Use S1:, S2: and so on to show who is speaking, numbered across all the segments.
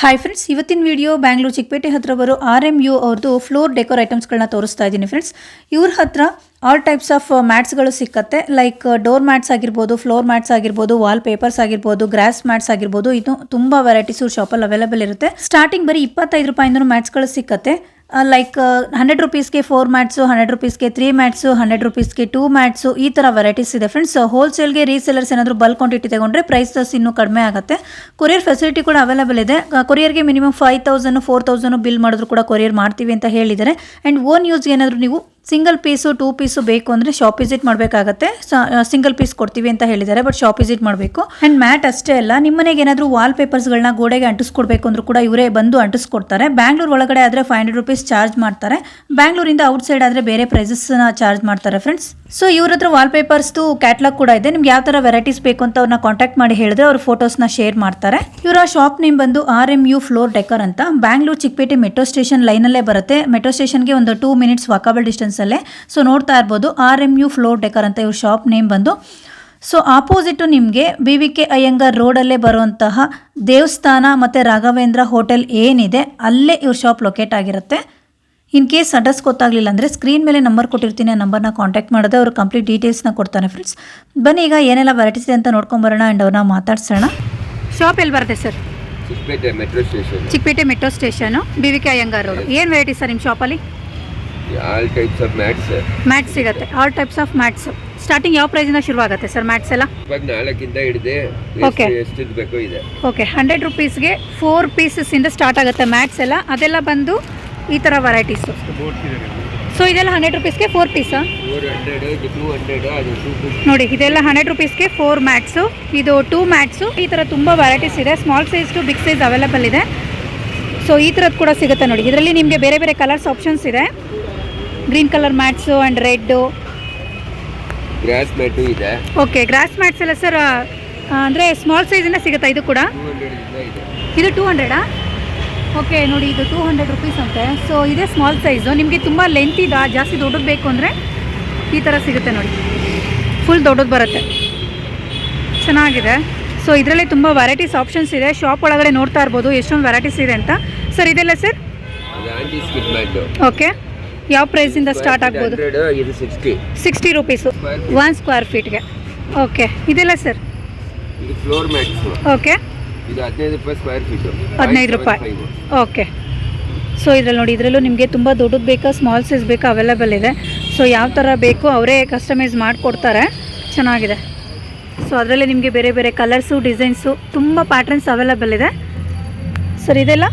S1: Hi friends ಇವತ್ತಿನ video Bangalore Chickpet ಹತ್ರ ಬರೋ ಆರ್ ಎಂ ಯು ಅವ್ರದ್ದು ಫ್ಲೋರ್ ಡೆಕೋರ್ ಐಟಮ್ಸ್ಗಳನ್ನ ತೋರಿಸ್ತಾ ಇದ್ದೀನಿ ಫ್ರೆಂಡ್ಸ್ ಇವ್ರ ಹತ್ರ ಆಲ್ ಟೈಪ್ಸ್ ಆಫ್ ಮ್ಯಾಟ್ಸ್ಗಳು ಸಿಕ್ಕತ್ತೆ. ಲೈಕ್ ಡೋರ್ ಮ್ಯಾಟ್ಸ್ ಆಗಿರ್ಬೋದು ಫ್ಲೋರ್ ಮ್ಯಾಟ್ಸ್ ಆಗಿರ್ಬೋದು ವಾಲ್ ಪೇಪರ್ಸ್ ಆಗಿರ್ಬೋದು ಗ್ರಾಸ್ ಮ್ಯಾಟ್ಸ್ ಆಗಿರ್ಬೋದು, ಇದು ತುಂಬ ವೆರೈಟೀಸ್ ಶಾಪಲ್ಲಿ ಅವೈಲೇಬಲ್ ಇರುತ್ತೆ. ಸ್ಟಾರ್ಟಿಂಗ್ ಬರೀ ಇಪ್ಪತ್ತೈದು ರೂಪಾಯಿಂದ ಮ್ಯಾಟ್ಸ್ಗಳು ಸಿಕ್ಕತ್ತೆ. ಲೈಕ್ ಹಂಡ್ರೆಡ್ ರುಪೀಸ್ಗೆ ಫೋರ್ ಮ್ಯಾಟ್ಸು ಹಂಡ್ರೆಡ್ ರುಪೀಸ್ಗೆ ತ್ರೀ ಮ್ಯಾಟ್ಸು ಹಂಡ್ರೆಡ್ ರುಪೀಸ್ಗೆ ಟೂ ಮ್ಯಾಟ್ಸು ಈ ಥರ ವೆರೈಟೀಸ್ ಇದೆ ಫ್ರೆಂಡ್ಸ್ ಹೋಲ್ಸೇಲ್ಗೆ ರೀಸೇಲರ್ಸ್ ಏನಾದರೂ ಬಲ್ಕ್ ಕ್ವಾಂಟಿಟಿ ತಗೊಂಡ್ರೆ ಪ್ರೈಸಸ್ ಇನ್ನೂ ಕಡಿಮೆ ಆಗುತ್ತೆ. ಕೊರಿಯರ್ ಫೆಸಿಲಿಟಿ ಕೂಡ ಅವೈಲೇಬಲ್ ಇದೆ. ಕೊರಿಯರ್ಗೆ minimum five thousand four thousand bill ಮಾಡಿದ್ರು ಕೂಡ ಕೊರಿಯರ್ ಮಾಡ್ತೀವಿ ಅಂತ ಹೇಳಿದ್ದಾರೆ. ಆ್ಯಂಡ್ ಓನ್ ಯೂಸ್ಗೆ ಏನಾದರೂ ನೀವು ಸಿಂಗಲ್ ಪೀಸು ಟೂ ಪೀಸು ಬೇಕು ಅಂದರೆ ಶಾಪ್ ವಿಸಿಟ್ ಮಾಡಬೇಕಾಗತ್ತೆ. ಸಿಂಗಲ್ ಪೀಸ್ ಕೊಡ್ತೀವಿ ಅಂತ ಹೇಳಿದ್ದಾರೆ ಬಟ್ ಶಾಪ್ ವಿಸಿಟ್ ಮಾಡಬೇಕು. ಆ್ಯಂಡ್ ಮ್ಯಾಟ್ ಅಷ್ಟೇ ಅಲ್ಲ ನಿಮ್ಮ ಮನೆಗೆ ಏನಾದರೂ ವಾಲ್ ಪೇಪರ್ಸ್ಗಳನ್ನ ಗೋಡೆಗೆ ಅಂಟಿಸ್ಕೊಡ್ಬೇಕು ಅಂದರೂ ಕೂಡ ಇವರೇ ಬಂದು ಅಂಟಿಸ್ಕೊಡ್ತಾರೆ. ಬ್ಯಾಂಗ್ಳೂರ್ ಒಳಗಡೆ ಆದರೆ ಫೈವ್ ಹಂಡ್ರೆಡ್ ರುಪೀಸ್ ಚಾರ್ಜ್ ಮಾಡ್ತಾರೆ. ಬ್ಯಾಂಗ್ಳೂರಿಂದ ಔಟ್ ಸೈಡ್ ಆದರೆ ಬೇರೆ ಪ್ರೈಸಸ್ನ ಚಾರ್ಜ್ ಮಾಡ್ತಾರೆ ಫ್ರೆಂಡ್ಸ್ ಸೊ ಇವ್ರ ಹತ್ರ ವಾಲ್ ಪೇಪರ್ಸ್ದು ಕ್ಯಾಟ್ಲಾಗ್ ಕೂಡ ಇದೆ. ನಿಮ್ಗೆ ಯಾವ ಥರ ವೆರೈಟೀಸ್ ಬೇಕು ಅಂತ ಅವ್ರನ್ನ ಕಾಂಟ್ಯಾಕ್ಟ್ ಮಾಡಿ ಹೇಳಿದ್ರೆ ಅವ್ರ ಫೋಟೋಸ್ನ ಶೇರ್ ಮಾಡ್ತಾರೆ. ಇವರ ಶಾಪ್ ನೇಮ್ ಬಂದು R M U floor decor ಅಂತ. ಬ್ಯಾಂಗ್ಳೂರ್ ಚಿಕ್ಕಪೇಟೆ ಮೆಟ್ರೋ ಸ್ಟೇಷನ್ ಲೈನಲ್ಲೇ ಬರುತ್ತೆ. ಮೆಟ್ರೋ ಸ್ಟೇಷನ್ಗೆ ಒಂದು ಟೂ ಮಿನಿಟ್ಸ್ ವಾಕಬಲ್ ಡಿಸ್ಟೆನ್ಸಲ್ಲೇ ಸೊ ನೋಡ್ತಾ ಇರ್ಬೋದು R M U floor decor ಅಂತ ಇವ್ರ ಶಾಪ್ ನೇಮ್ ಬಂದು. ಸೊ ಆಪೋಸಿಟು ನಿಮಗೆ ಬಿ ವಿ ಕೆ ಅಯ್ಯಂಗಾರ್ ರೋಡಲ್ಲೇ ಬರುವಂತಹ ದೇವಸ್ಥಾನ ಮತ್ತು ರಾಘವೇಂದ್ರ ಹೋಟೆಲ್ ಏನಿದೆ ಅಲ್ಲೇ ಇವ್ರ ಶಾಪ್ ಲೊಕೇಟ್ ಆಗಿರುತ್ತೆ. ಇನ್ ಕೇಸ್ ಅಡ್ರೆಸ್ ಗೊತ್ತಾಗಲಿಲ್ಲ ಅಂದರೆ ಸ್ಕ್ರೀನ್ ಮೇಲೆ ನಂಬರ್ ಕೊಟ್ಟಿರ್ತೀನಿ ಆ ನಂಬರ್ನ ಕಾಂಟ್ಯಾಕ್ಟ್ ಮಾಡಿದೆ ಅವರು ಕಂಪ್ಲೀಟ್ ಡೀಟೇಲ್ಸ್ನ ಕೊಡ್ತಾನೆ ಫ್ರೆಂಡ್ಸ್ ಬನ್ನಿ ಈಗ ಏನೆಲ್ಲ ವೆರೈಟೀಸ್ ಇದೆ ಅಂತ ನೋಡ್ಕೊಂಬರೋಣ ಆ್ಯಂಡ್ ಅವ್ರನ್ನ ಮಾತಾಡ್ಸೋಣ. ಶಾಪ್ ಎಲ್ಲಿ ಬರುತ್ತೆ sir
S2: Chickpet metro station
S1: Chickpet metro station B V K Iyengar road ಏನು ವೆರೈಟಿ ಸರ್ ನಿಮ್ಮ ಶಾಪಲ್ಲಿ
S2: all types of mats
S1: mats ಸಿಗುತ್ತೆ. All types of mats starting ಯಾವ ಪ್ರೈಸಿಂದ ಶುರುವಾಗುತ್ತೆ ಸರ್ ಮ್ಯಾಟ್ಸ್ ಎಲ್ಲ?
S2: ಇವಾಗ ನಾಲ್ಕಿಂದ ಹಿಡಿದು
S1: Okay.
S2: ಎಷ್ಟು ಬೇಕೋ ಇದೆ.
S1: ಓಕೆ ಹಂಡ್ರೆಡ್ ರುಪೀಸ್ಗೆ ಫೋರ್ ಪೀಸಸ್ಸಿಂದ ಸ್ಟಾರ್ಟ್ ಆಗುತ್ತೆ ಮ್ಯಾಟ್ಸ್ ಎಲ್ಲ. ಅದೆಲ್ಲ ಬಂದು ಈ ಥರ ವೆರೈಟೀಸು ಸೊ ಇದೆಲ್ಲ ಹಂಡ್ರೆಡ್ ರುಪೀಸ್ಗೆ ಫೋರ್ ಪೀಸಾ
S2: ಇದು
S1: ನೋಡಿ ಇದೆಲ್ಲ ಹಂಡ್ರೆಡ್ ರುಪೀಸ್ಗೆ ಫೋರ್ ಮ್ಯಾಟ್ಸು ಇದು ಟೂ ಮ್ಯಾಟ್ಸು ಈ ಥರ ತುಂಬ ವೆರೈಟೀಸ್ ಇದೆ. Small size to big size available ಇದೆ. ಸೊ ಈ ಥರದ್ದು ಕೂಡ ಸಿಗುತ್ತೆ ನೋಡಿ. ಇದರಲ್ಲಿ ನಿಮಗೆ ಬೇರೆ ಬೇರೆ ಕಲರ್ಸ್ ಆಪ್ಷನ್ಸ್ ಇದೆ. Green colour mats and red
S2: grass mat ಇದೆ.
S1: ಓಕೆ ಗ್ರಾಸ್ ಮ್ಯಾಟ್ಸ್ ಎಲ್ಲ ಸರ್ ಅಂದರೆ ಸ್ಮಾಲ್ ಸೈಜಿಂದ ಸಿಗುತ್ತಾ ಇದು ಕೂಡ?
S2: ಇಂದ
S1: ಟೂ ಹಂಡ್ರೆಡಾ ಓಕೆ ನೋಡಿ ಇದು ಟೂ ಹಂಡ್ರೆಡ್ ರುಪೀಸ್ ಅಂತೆ. ಸೊ ಇದೇ ಸ್ಮಾಲ್ ಸೈಜು ನಿಮಗೆ ತುಂಬ ಲೆಂತ್ ಇದೆ? ಜಾಸ್ತಿ ದೊಡ್ಡದು ಬೇಕು ಅಂದರೆ ಈ ಥರ ಸಿಗುತ್ತೆ ನೋಡಿ. ಫುಲ್ ದೊಡ್ಡದು ಬರುತ್ತೆ. ಚೆನ್ನಾಗಿದೆ. ಸೊ ಇದರಲ್ಲಿ ತುಂಬ ವೆರೈಟೀಸ್ ಆಪ್ಷನ್ಸ್ ಇದೆ. ಶಾಪ್ ಒಳಗಡೆ ನೋಡ್ತಾ ಇರ್ಬೋದು ಎಷ್ಟೊಂದು ವೆರೈಟೀಸ್ ಇದೆ ಅಂತ. ಸರ್ ಇದೆಲ್ಲ ಸರ್ ಓಕೆ ಯಾವ ಪ್ರೈಸಿಂದ ಸ್ಟಾರ್ಟ್ ಆಗ್ಬೋದು?
S2: ಇದು sixty
S1: sixty rupees one square ಫೀಟ್ಗೆ okay ಇದೆಲ್ಲ ಸರ್
S2: ಇದು ಫ್ಲೋರ್ ಮ್ಯಾಟ್ಸ್
S1: ಓಕೆ
S2: ಇದು ಹದಿನೈದು ರೂಪಾಯಿ ಸ್ಕ್ವೇರ್ ಫೀಟು
S1: ಹದಿನೈದು ರೂಪಾಯಿ. ಓಕೆ ಸೊ ಇದ್ರಲ್ಲಿ ನೋಡಿ ಇದರಲ್ಲೂ ನಿಮಗೆ ತುಂಬ ದೊಡ್ಡದು ಬೇಕಾ ಸ್ಮಾಲ್ ಸೈಜ್ ಬೇಕಾ ಅವೈಲೇಬಲ್ ಇದೆ. ಸೊ ಯಾವ ಥರ ಬೇಕು ಅವರೇ ಕಸ್ಟಮೈಸ್ ಮಾಡಿಕೊಡ್ತಾರೆ. ಚೆನ್ನಾಗಿದೆ. ಸೊ ಅದರಲ್ಲಿ ನಿಮಗೆ ಬೇರೆ ಬೇರೆ ಕಲರ್ಸು ಡಿಸೈನ್ಸು ತುಂಬ ಪ್ಯಾಟ್ರನ್ಸ್ ಅವೈಲೇಬಲ್ ಇದೆ. ಸರ್ ಇದೆಲ್ಲ?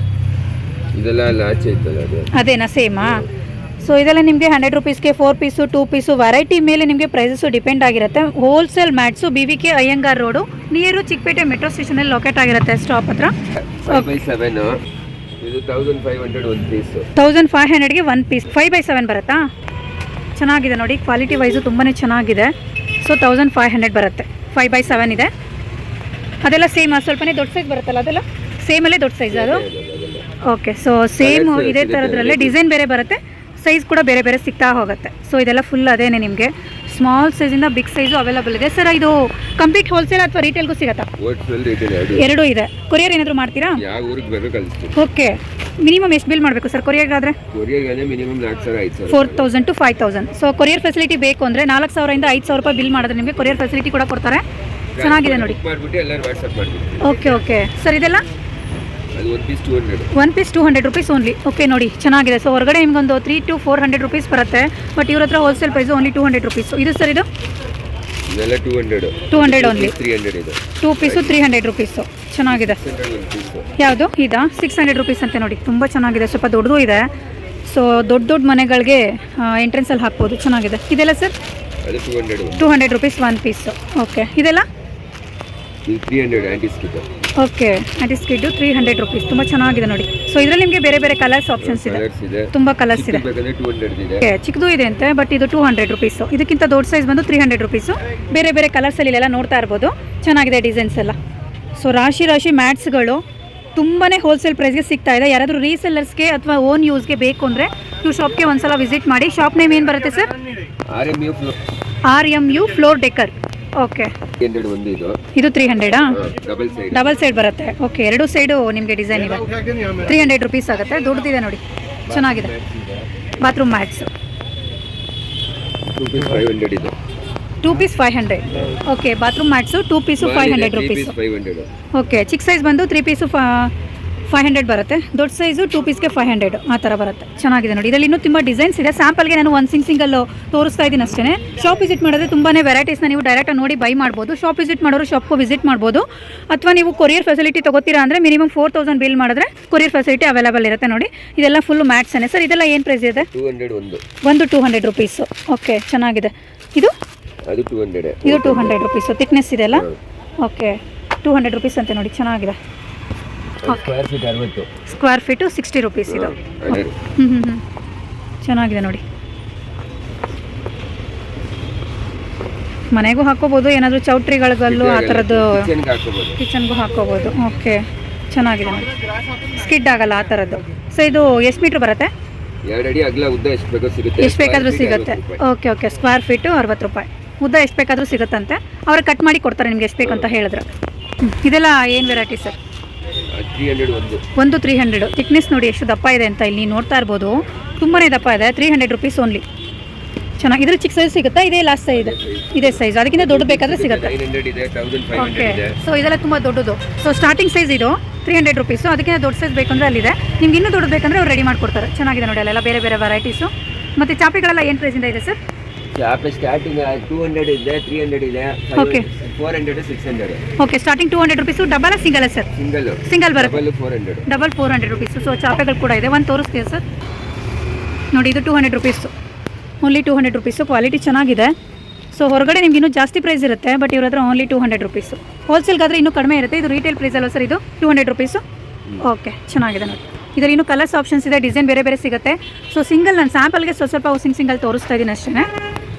S2: ಇದೆಲ್ಲ ಲಾಚ್ ಐತಲ್ಲ ಅದು?
S1: ಅದೇನಾ ಸೇಮಾ ಸೊ ಇದೆಲ್ಲ ನಿಮಗೆ hundred ರುಪೀಸ್ಗೆ four piece two piece variety ಮೇಲೆ ನಿಮಗೆ ಪ್ರೈಸಸ್ಸು ಡಿಪೆಂಡ್ ಆಗಿರುತ್ತೆ. Wholesale mats B V K Iyengar road near Chickpet metro ಸ್ಟೇಷನಲ್ಲಿ locate ಆಗಿರುತ್ತೆ ಸ್ಟಾಪ್ ಹತ್ರ.
S2: Thousand five
S1: ಹಂಡ್ರೆಡ್ಗೆ one piece five by seven ಬರುತ್ತಾ? ಚೆನ್ನಾಗಿದೆ ನೋಡಿ ಕ್ವಾಲಿಟಿ ವೈಸು ತುಂಬಾ ಚೆನ್ನಾಗಿದೆ. ಸೊ ತೌಸಂಡ್ ಫೈವ್ ಹಂಡ್ರೆಡ್ ಬರುತ್ತೆ. ಫೈವ್ ಬೈ ಸೆವೆನ್ ಇದೆ. ಅದೆಲ್ಲ ಸೇಮ್ ಸ್ವಲ್ಪನೇ ದೊಡ್ಡ ಸೈಜ್ ಬರುತ್ತಲ್ಲ ಅದೆಲ್ಲ? ಸೇಮಲ್ಲೇ ದೊಡ್ಡ ಸೈಜ್ ಅದು ಓಕೆ ಸೊ ಸೇಮ್ ಇದೇ ಥರದ್ರಲ್ಲೇ ಡಿಸೈನ್ ಬೇರೆ ಬರುತ್ತೆ. ಸೈಜ್ ಕೂಡ ಬೇರೆ ಬೇರೆ ಸಿಗ್ತಾ ಹೋಗುತ್ತೆ. ಸೊ ಇದೆಲ್ಲ ಫುಲ್ ಅದೇನೆ ನಿಮಗೆ. ಸ್ಮಾಲ್ ಸೈಜಿಂದ ಬಿಗ್ ಸೈಜು ಅವೈಲಬಲ್ ಇದೆ. ಸರ್ ಇದು ಕಂಪ್ಲೀಟ್ ಹೋಲ್ಸೇಲ್ ಅಥವಾ ರೀಟೇಲ್ಗೂ ಸಿಗತ್ತಾ?
S2: ಎರಡು
S1: ಇದೆ. ಕೊರಿಯರ್ ಏನಾದರೂ ಮಾಡ್ತೀರಾ? ಓಕೆ ಮಿನಿಮಮ್ ಎಷ್ಟು ಬಿಲ್ ಮಾಡಬೇಕು sir ಕೊರಿಯರ್ಗಾದರೆ four thousand to five thousand so courier facility ಬೇಕು ಅಂದರೆ ನಾಲ್ಕು ಸಾವಿರದಿಂದ ಐದು ಸಾವಿರ ರೂಪಾಯಿ ಬಿಲ್ ಮಾಡಿದ್ರೆ ನಿಮಗೆ ಕೊರಿಯರ್ ಫೆಸಿಲಿಟಿ ಕೂಡ ಕೊಡ್ತಾರೆ. ಚೆನ್ನಾಗಿದೆ ನೋಡಿ. ಓಕೆ ಓಕೆ ಸರ್ ಇದೆಲ್ಲ? One piece two hundred rupees only okay ನೋಡಿ ಚೆನ್ನಾಗಿದೆ. ಸೊ ಹೊರಗಡೆ ನಿಮಗೊಂದು three to four hundred rupees ಬರುತ್ತೆ. ಬಟ್ ಇವ್ರ ಹತ್ರ wholesale price only two hundred rupees ಇದು ಸರ್ ಇದು?
S2: Two hundred
S1: 200 only.
S2: Three hundred ಇದು.
S1: Two piece three hundred rupees ಚೆನ್ನಾಗಿದೆ. ಯಾವುದು? ಇದಾ? ಸಿಕ್ಸ್ ಹಂಡ್ರೆಡ್ ರುಪೀಸ್ ಅಂತ ನೋಡಿ. ತುಂಬ ಚೆನ್ನಾಗಿದೆ. ಸ್ವಲ್ಪ ದೊಡ್ಡದು ಇದೆ. ಸೊ ದೊಡ್ಡ ದೊಡ್ಡ ಮನೆಗಳಿಗೆ ಎಂಟ್ರೆನ್ಸಲ್ಲಿ ಹಾಕ್ಬೋದು. ಚೆನ್ನಾಗಿದೆ. ಇದೆಲ್ಲ sir
S2: two hundred
S1: two rupees one piece okay ಇದೆಲ್ಲ?
S2: Three hundred
S1: okay anti skid three hundred rupees ತುಂಬ ಚೆನ್ನಾಗಿದೆ ನೋಡಿ. ಸೊ ಇದರಲ್ಲಿ ನಿಮಗೆ ಬೇರೆ ಬೇರೆ ಕಲರ್ಸ್ ಆಪ್ಷನ್ಸ್ ಇದೆ.
S2: ಕಲರ್ಸ್ ಇದೆ.
S1: ತುಂಬ ಕಲರ್ಸ್ ಇದೆ.
S2: ಚಿಕ್ಕದು ಟೂ ಹಂಡ್ರೆಡ್ ಇದೆ.
S1: ಓಕೆ ಚಿಕ್ಕದು ಇದೆ ಅಂತೆ ಬಟ್ ಇದು ಟೂ ಹಂಡ್ರೆಡ್ ರುಪೀಸು ಇದಕ್ಕಿಂತ ದೊಡ್ಡ ಸೈಜ್ ಬಂದು ತ್ರೀ ಹಂಡ್ರೆಡ್ ರುಪೀಸು ಬೇರೆ ಬೇರೆ ಕಲರ್ಸಲ್ಲಿ ಇಲ್ಲೆಲ್ಲ ನೋಡ್ತಾ ಇರ್ಬೋದು. ಚೆನ್ನಾಗಿದೆ ಡಿಸೈನ್ಸ್ ಎಲ್ಲ. ಸೊ ರಾಶಿ ರಾಶಿ ಮ್ಯಾಟ್ಸ್ಗಳು ತುಂಬಾ ಹೋಲ್ಸೇಲ್ ಪ್ರೈಸ್ಗೆ ಸಿಗ್ತಾ ಇದೆ. ಯಾರಾದರೂ ರೀಸೆಲ್ಲರ್ಸ್ಗೆ ಅಥವಾ ಓನ್ ಯೂಸ್ಗೆ ಬೇಕು ಅಂದರೆ ನೀವು ಶಾಪ್ಗೆ ಒಂದ್ಸಲ ವಿಸಿಟ್ ಮಾಡಿ. ಶಾಪ್ ನೇಮ್ ಏನು ಬರುತ್ತೆ sir
S2: R M U
S1: R M U floor decor okay
S2: hundred ಒಂದು ಇದು.
S1: ಇದು ತ್ರೀ ಹಂಡ್ರೆಡಾ
S2: ಡಬಲ್ ಸೈಡ್
S1: ಡಬಲ್ ಸೈಡ್ ಬರುತ್ತೆ. ಓಕೆ ಎರಡು ಸೈಡು ನಿಮಗೆ ಡಿಸೈನ್ ಇದೆ. ತ್ರೀ ಹಂಡ್ರೆಡ್ ರುಪೀಸ್ ಆಗುತ್ತೆ. ದೊಡ್ಡದಿದೆ ನೋಡಿ. ಚೆನ್ನಾಗಿದೆ. Bathroom mats
S2: two piece five hundred ಇದು.
S1: Two piece five hundred okay bathroom mats two piece five hundred rupees okay ಚಿಕ್ಕ ಸೈಜ್ ಬಂದು ತ್ರೀ ಪೀಸು ಫೈವ್ ಹಂಡ್ರೆಡ್ ಬರುತ್ತೆ. ದೊಡ್ಡ ಸೈಜು ಟೂ ಪೀಸ್ಗೆ ಫೈವ್ ಹಂಡ್ರೆಡ್ ಆ ಥರ ಬರುತ್ತೆ. ಚೆನ್ನಾಗಿದೆ ನೋಡಿ. ಇದರಲ್ಲಿ ಇನ್ನೂ ತುಂಬ ಡಿಸೈನ್ಸ್ ಇದೆ. ಸ್ಯಾಂಪಲ್ಗೆ ನಾನು ಒಂದು ಸಿಂಗ್ ಸಿಂಗಲ್ಲು ತೋರಿಸ್ತಾ ಇದ್ದೀನಿ ಅಷ್ಟೇ ಶಾಪ್ ವಿಸಿಟ್ ಮಾಡಿದ್ರೆ ತುಂಬಾ ವೆರೈಟೀಸ್ನ ನೀವು ಡೈರೆಕ್ಟಾಗಿ ನೋಡಿ ಬೈ ಮಾಡ್ಬೋದು. ಶಾಪ್ ವಿಸಿಟ್ ಮಾಡೋರು ಶಾಪ್ಗೂ ವಿಸಿಟ್ ಮಾಡ್ಬೋದು. ಅಥವಾ ನೀವು ಕೊರಿಯರ್ ಫೆಸಿಲಿಟಿ ತೊಗೋತೀರಾ ಅಂದರೆ ಮಿನಿಮಮ್ ಫೋರ್ ತೌಸಂಡ್ ಬಿಲ್ ಮಾಡಿದ್ರೆ ಕೊರಿಯರ್ ಫೆಸಿಲಿಟಿ ಅವೈಲೇಬಲ್ ಇರುತ್ತೆ ನೋಡಿ. ಇದೆಲ್ಲ ಫುಲ್ ಮ್ಯಾಟ್ಸೇ ಸರ್ ಇದೆಲ್ಲ ಏನು ಪ್ರೈಸ್ ಇದೆ?
S2: ಒಂದು.
S1: ಟೂ ಹಂಡ್ರೆಡ್ ರುಪೀಸು ಓಕೆ ಚೆನ್ನಾಗಿದೆ. ಇದು?
S2: ಅದು ಟೂ ಹಂಡ್ರೆಡ್
S1: ಇದು ಟೂ ಹಂಡ್ರೆಡ್ ರುಪೀಸು ತಿಕ್ನೆಸ್ ಇದೆಲ್ಲ ಓಕೆ ಟೂ ಹಂಡ್ರೆಡ್ ರುಪೀಸ್ ಅಂತೆ ನೋಡಿ. ಚೆನ್ನಾಗಿದೆ.
S2: ಸ್ಕ್ವೇರ್ ಫೀಟ್ ಅರವತ್ತು.
S1: ಸ್ಕ್ವೇರ್ ಫೀಟು ಸಿಕ್ಸ್ಟಿ ರುಪೀಸ್ ಇದು. ಹ್ಞೂ ಹ್ಞೂ ಹ್ಞೂ ಚೆನ್ನಾಗಿದೆ ನೋಡಿ. ಮನೆಗೂ ಹಾಕೋಬೋದು ಏನಾದರೂ ಚೌಟ್ರಿಗಳಿಗಲ್ಲೂ ಆ ಥರದ್ದು
S2: ಕಿಚನ್ಗೆ ಹಾಕೋಬೋದು.
S1: ಓಕೆ ಚೆನ್ನಾಗಿದೆ ನೋಡಿ. ಸ್ಕಿಡ್ ಆಗಲ್ಲ ಆ ಥರದ್ದು ಸೊ ಇದು ಎಷ್ಟು ಮೀಟ್ರ್ ಬರುತ್ತೆ?
S2: ಎಷ್ಟು
S1: ಬೇಕಾದರೂ ಸಿಗುತ್ತೆ. ಓಕೆ ಓಕೆ ಸ್ಕ್ವೇರ್ ಫೀಟು ಅರವತ್ತು ರೂಪಾಯಿ. ಉದ್ದ ಎಷ್ಟು ಬೇಕಾದರೂ ಸಿಗುತ್ತಂತೆ. ಅವ್ರಿಗೆ ಕಟ್ ಮಾಡಿ ಕೊಡ್ತಾರೆ ನಿಮ್ಗೆ ಎಷ್ಟು ಬೇಕು ಅಂತ ಹೇಳಿದ್ರೆ. ಇದೆಲ್ಲ ಏನು ವೆರೈಟಿ ಸರ್
S2: ಒಂದು.
S1: ಒಂದು ತ್ರೀ ಹಂಡ್ರೆಡ್ ತಿಕ್ನೆಸ್ ನೋಡಿ ಎಷ್ಟು ದಪ್ಪ ಇದೆ ಅಂತ ಇಲ್ಲಿ ನೋಡ್ತಾ ಇರ್ಬೋದು. ತುಂಬಾ ದಪ್ಪ ಇದೆ. ತ್ರೀ ಹಂಡ್ರೆಡ್ ರುಪೀಸ್ ಓನ್ಲಿ ಚೆನ್ನಾಗಿ ಇದ್ರ ಚಿಕ್ಕ ಸೈಜ್ ಸಿಗುತ್ತಾ? ಇದೇ ಲಾಸ್ಟ್ ಸೈಜ್ ಇದೇ ಸೈಜ್ ಅದಕ್ಕಿಂತ ದೊಡ್ಡ ಬೇಕಾದ್ರೆ ಸಿಗುತ್ತೆ. ಓಕೆ ಸೊ ಇದೆಲ್ಲ ತುಂಬ ದೊಡ್ಡದು. ಸೊ ಸ್ಟಾರ್ಟಿಂಗ್ ಸೈಜ್ ಇದು ತ್ರೀ ಹಂಡ್ರೆಡ್ ರುಪೀಸ್ ಅದಕ್ಕಿಂತ ದೊಡ್ಡ ಸೈಜ್ ಬೇಕಂದ್ರೆ ಅಲ್ಲಿದೆ. ನಿಮ್ಗೆ ಇನ್ನೂ ದೊಡ್ಡ ಬೇಕಂದ್ರೆ ಅವ್ರು ರೆಡಿ ಮಾಡಿಕೊಡ್ತಾರೆ. ಚೆನ್ನಾಗಿದೆ ನೋಡಿ ಅಲ್ಲೆಲ್ಲ ಬೇರೆ ಬೇರೆ ವೆರೈಟೀಸು ಮತ್ತು ಚಾಪೆಗಳೆಲ್ಲ ಏನು ಪ್ರೈಸಿಂದ ಇದೆ ಸರ್
S2: ಚಾಪಿ ಸ್ಟಾರ್ಟಿಂಗ್ ಟೂ ಹಂಡ್ರೆಡ್ ಇದೆ ತ್ರೀ ಹಂಡ್ರೆಡ್ ಇದೆ.
S1: Okay.
S2: Four hundred six hundred
S1: okay starting two hundred rupees double single sir
S2: single
S1: single ಬರುತ್ತೆ.
S2: Double four hundred
S1: double four hundred rupees so ಚಾಪೆಗಳು ಕೂಡ ಇದೆ. ಒಂದು ತೋರಿಸ್ತೀವಿ ಸರ್ ನೋಡಿ ಇದು two hundred rupees only two hundred rupees quality ಚೆನ್ನಾಗಿದೆ. So ಹೊರಗಡೆ ನಿಮ್ಗೆ ಇನ್ನೂ ಜಾಸ್ತಿ ಪ್ರೈಸ್ ಇರುತ್ತೆ ಬಟ್ ಇವ್ರ ಹತ್ರ ಓನ್ಲಿ ಟೂ ಹಂಡ್ರೆಡ್ ರುಪೀಸು ಹೋಲ್ಸೇಲ್ಗಾದ್ರೆ ಇನ್ನೂ ಕಡಿಮೆ ಇರುತ್ತೆ. ಇದು ರಿಟೇಲ್ ಪ್ರೈಸ್ ಅಲ್ವಾ ಸರ್ ಇದು? ಟೂ ಹಂಡ್ರೆಡ್ ರುಪೀಸು ಓಕೆ ಚೆನ್ನಾಗಿದೆ ನೋಡಿ. ಇದರಲ್ಲಿ ಇನ್ನೂ ಕಲರ್ಸ್ ಆಪ್ಷನ್ಸ್ ಇದೆ ಡಿಸೈನ್ ಬೇರೆ ಬೇರೆ ಸಿಗುತ್ತೆ. ಸೊ ಸಿಂಗಲ್ ನಾನು ಸ್ಯಾಂಪಲ್ಗೆ ಸ್ವಲ್ಪ ಸ್ವಲ್ಪ ಸಿಂಗ್ ಸಿಂಗಲ್ ತೋರಿಸ್ತಾ ಇದ್ದೀನಿ ಅಷ್ಟೇ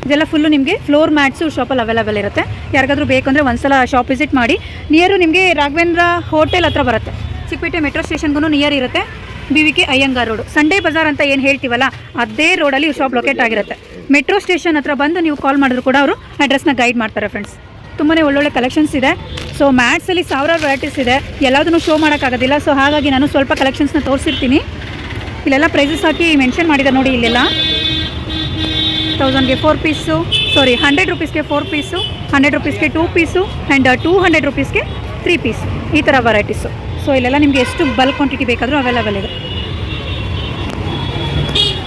S1: ಇದೆಲ್ಲ ಫುಲ್ಲು ನಿಮಗೆ ಫ್ಲೋರ್ ಮ್ಯಾಟ್ಸು ಶಾಪಲ್ಲಿ ಅವೈಲೇಬಲ್ ಇರುತ್ತೆ. ಯಾರಿಗಾದರೂ ಬೇಕಂದರೆ ಒಂದ್ಸಲ ಶಾಪ್ ವಿಸಿಟ್ ಮಾಡಿ. ನಿಯರು ನಿಮಗೆ ರಾಘವೇಂದ್ರ ಹೋಟೆಲ್ ಹತ್ರ ಬರುತ್ತೆ. ಚಿಕ್ಕಪೇಟೆ ಮೆಟ್ರೋ ಸ್ಟೇಷನ್ಗೂ ನಿಯರ್ ಇರುತ್ತೆ. B V K Iyengar road Sunday bazaar ಅಂತ ಏನು ಹೇಳ್ತೀವಲ್ಲ, ಅದೇ ರೋಡಲ್ಲಿ ಶಾಪ್ ಲೊಕೇಟ್ ಆಗಿರುತ್ತೆ. ಮೆಟ್ರೋ ಸ್ಟೇಷನ್ ಹತ್ರ ಬಂದು ನೀವು ಕಾಲ್ ಮಾಡಿದ್ರು ಕೂಡ ಅವರು ಅಡ್ರೆಸ್ನ ಗೈಡ್ ಮಾಡ್ತಾರೆ ಫ್ರೆಂಡ್ಸ್ ತುಂಬಾ ಒಳ್ಳೊಳ್ಳೆ ಕಲೆಕ್ಷನ್ಸ್ ಇದೆ. ಸೊ ಮ್ಯಾಟ್ಸಲ್ಲಿ ಸಾವಿರಾರು ವೆರೈಟೀಸ್ ಇದೆ. ಎಲ್ಲದನ್ನು ಶೋ ಮಾಡೋಕ್ಕಾಗೋದಿಲ್ಲ ಸೊ ಹಾಗಾಗಿ ನಾನು ಸ್ವಲ್ಪ ಕಲೆಕ್ಷನ್ಸ್ನ ತೋರಿಸಿರ್ತೀನಿ. ಇಲ್ಲೆಲ್ಲ ಪ್ರೈಸಸ್ ಹಾಕಿ ಮೆನ್ಷನ್ ಮಾಡಿದ್ದಾರೆ ನೋಡಿ ಇಲ್ಲೆಲ್ಲ. ತೌಸಂಡ್ಗೆ ಫೋರ್ ಪೀಸು ಸಾರಿ ಹಂಡ್ರೆಡ್ ರುಪೀಸ್ಗೆ four piece hundred ರುಪೀಸ್ಗೆ two piece and two hundred ರುಪೀಸ್ಗೆ three piece ಈ ಥರ ವೆರೈಟೀಸು ಸೊ ಇಲ್ಲೆಲ್ಲ ನಿಮಗೆ ಎಷ್ಟು ಬಲ್ಕ್ ಕ್ವಾಂಟಿಟಿ ಬೇಕಾದರೂ ಅವೈಲೇಬಲ್ ಇದೆ.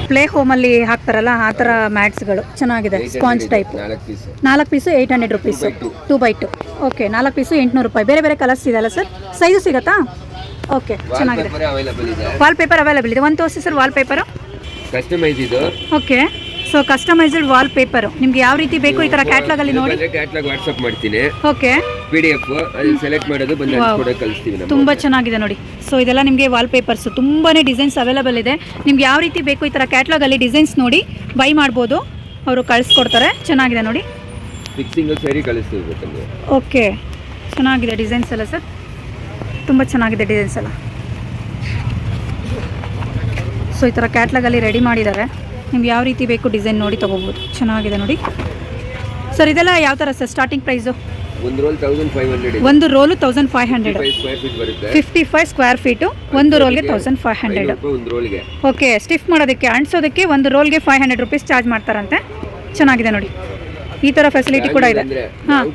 S1: ಪ್ಲೇ ಹೋಮಲ್ಲಿ ಹಾಕ್ತಾರಲ್ಲ ಆ ಥರ ಮ್ಯಾಟ್ಸ್ಗಳು ಚೆನ್ನಾಗಿದೆ ಸ್ಪಾಂಜ್ ಟೈಪ್
S2: ನಾಲ್ಕು piece
S1: eight hundred rupees two by two okay ನಾಲ್ಕು ಪೀಸು ಎಂಟುನೂರು ರೂಪಾಯಿ. ಬೇರೆ ಬೇರೆ ಕಲರ್ಸ್ ಇದೆಯಲ್ಲ ಸರ್ ಸೈಜು ಸಿಗುತ್ತಾ? ಓಕೆ ಚೆನ್ನಾಗಿದೆ.
S2: ವಾಲ್ಪೇಪರ್ ಅವೈಲೇಬಲ್ ಇದೆ.
S1: ವಾಲ್ ಪೇಪರ್ ಅವೈಲೇಬಲ್ ಇದೆ. ಒಂದು ತೋರಿಸಿ ಸರ್ ವಾಲ್ ಪೇಪರು
S2: ಕಸ್ಟಮೈಸ್ ಇದು.
S1: Okay so customised wall paper ನಿಮ್ಗೆ ಯಾವ ರೀತಿ ಬೇಕು ಈ ತರ ಕ್ಯಾಟ್ಲಾಗ್ ಅಲ್ಲಿ ನೋಡಿ?
S2: ಕ್ಯಾಟ್ಲಾಗ್ ವಾಟ್ಸಪ್ ಮಾಡ್ತೀನಿ.
S1: ಓಕೆ
S2: ಪಿ ಡಿ ಎಫ್ ಅದನ್ನ ಸೆಲೆಕ್ಟ್ ಮಾಡೋದು ಬಂದು. ಕೂಡ ಕಳಿಸ್ತೀವಿ ನಾವು
S1: ತುಂಬ ಚೆನ್ನಾಗಿದೆ ನೋಡಿ. ಸೊ ಇದೆಲ್ಲ ನಿಮಗೆ ವಾಲ್ ಪೇಪರ್ಸ್ ತುಂಬಾನೇ ಡಿಸೈನ್ಸ್ ಅವೈಲೇಬಲ್ ಇದೆ. ನಿಮ್ಗೆ ಯಾವ ರೀತಿ ಬೇಕು ಈ ತರ ಕ್ಯಾಟ್ಲಾಗ್ ಅಲ್ಲಿ ಡಿಸೈನ್ಸ್ ನೋಡಿ ಬೈ ಮಾಡ್ಬೋದು. ಅವರು ಕಳಿಸ್ಕೊಡ್ತಾರೆ. ಚೆನ್ನಾಗಿದೆ ನೋಡಿ.
S2: ಫಿಕ್ಸಿಂಗ್ ಸೇರಿ ಕಳಿಸ್ತೀವಿ
S1: ಓಕೆ ಚೆನ್ನಾಗಿದೆ ಡಿಸೈನ್ಸ್ ಎಲ್ಲ ಸರ್. ತುಂಬ ಚೆನ್ನಾಗಿದೆ ಡಿಸೈನ್ಸ್ ಎಲ್ಲ. ಸೊ ಈ ಥರ ಕ್ಯಾಟ್ಲಾಗಲ್ಲಿ ರೆಡಿ ಮಾಡಿದ್ದಾರೆ. ನಿಮ್ಗೆ ಯಾವ ರೀತಿ ಬೇಕು ಡಿಸೈನ್ ನೋಡಿ ತೊಗೋಬೋದು. ಚೆನ್ನಾಗಿದೆ ನೋಡಿ. ಸರ್ ಇದೆಲ್ಲ ಯಾವ ಥರ ಸರ್ ಸ್ಟಾರ್ಟಿಂಗ್ ಪ್ರೈಸು
S2: ಒಂದು roll thousand five hundred
S1: fifty five square feet ಒಂದು ರೋಲ್ಗೆ thousand five hundred okay stiff ಮಾಡೋದಕ್ಕೆ ಅಂಟಿಸೋದಕ್ಕೆ ಒಂದು ರೋಲ್ಗೆ ಫೈವ್ ಹಂಡ್ರೆಡ್ ರುಪೀಸ್ ಚಾರ್ಜ್ ಮಾಡ್ತಾರಂತೆ. ಚೆನ್ನಾಗಿದೆ ನೋಡಿ. ಈ ಥರ ಫೆಸಿಲಿಟಿ ಕೂಡ ಇದೆ. ಹಾಂ.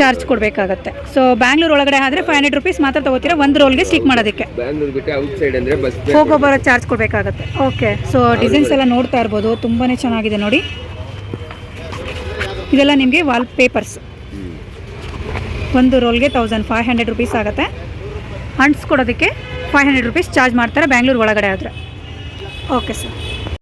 S2: ಚಾರ್ಜ್
S1: ಕೊಡಬೇಕಾಗತ್ತೆ. ಸೊ ಬ್ಯಾಂಗ್ಳೂರ್ ಒಳಗಡೆ ಆದರೆ ಫೈವ್ ಹಂಡ್ರೆಡ್ ರುಪೀಸ್ ಮಾತ್ರ ತಗೋತೀರಾ? ಒಂದು ರೋಲ್ಗೆ ಸ್ಟಿಕ್ ಮಾಡೋದಕ್ಕೆ. ಹೋಗೋ ಬರೋ ಚಾರ್ಜ್ ಕೊಡಬೇಕಾಗತ್ತೆ. ಓಕೆ ಸೊ ಡಿಸೈನ್ಸ್ ಎಲ್ಲ ನೋಡ್ತಾ ಇರ್ಬೋದು. ತುಂಬಾ ಚೆನ್ನಾಗಿದೆ ನೋಡಿ. ಇದೆಲ್ಲ ನಿಮಗೆ ವಾಲ್ ಪೇಪರ್ಸ್ ಒಂದು ರೋಲ್ಗೆ ತೌಸಂಡ್ ಫೈವ್ ಹಂಡ್ರೆಡ್ ರುಪೀಸ್ ಆಗುತ್ತೆ. ಅಂಟಿಸ್ಕೊಡೋದಕ್ಕೆ ಫೈವ್ ಹಂಡ್ರೆಡ್ ರುಪೀಸ್ ಚಾರ್ಜ್ ಮಾಡ್ತಾರೆ ಬ್ಯಾಂಗ್ಳೂರ್ ಒಳಗಡೆ ಆದರೆ. Okay sir